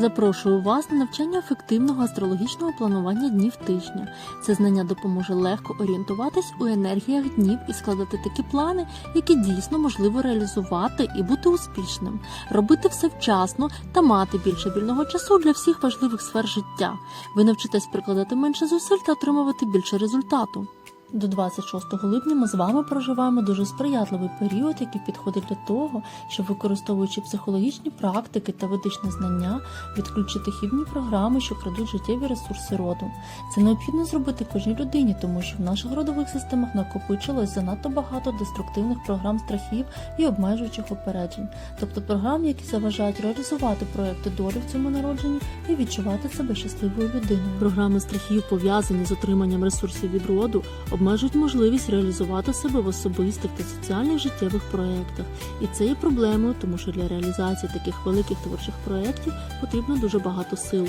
Запрошую вас на навчання ефективного астрологічного планування днів тижня. Це знання допоможе легко орієнтуватись у енергіях днів і складати такі плани, які дійсно можливо реалізувати і бути успішним, робити все вчасно та мати більше вільного часу для всіх важливих сфер життя. Ви навчитесь прикладати менше зусиль та отримувати більше результату. До 26 липня ми з вами проживаємо дуже сприятливий період, який підходить для того, щоб використовуючи психологічні практики та ведичне знання, відключити хібні програми, що крадуть життєві ресурси роду. Це необхідно зробити кожній людині, тому що в наших родових системах накопичилось занадто багато деструктивних програм страхів і обмежуючих опереджень, тобто програм, які заважають реалізувати проекти долі в цьому народженні і відчувати себе щасливою людиною. Програми страхів пов'язані з отриманням ресурсів від роду обмежують можливість реалізувати себе в особистих та соціальних життєвих проєктах. І це є проблемою, тому що для реалізації таких великих творчих проєктів потрібно дуже багато сил.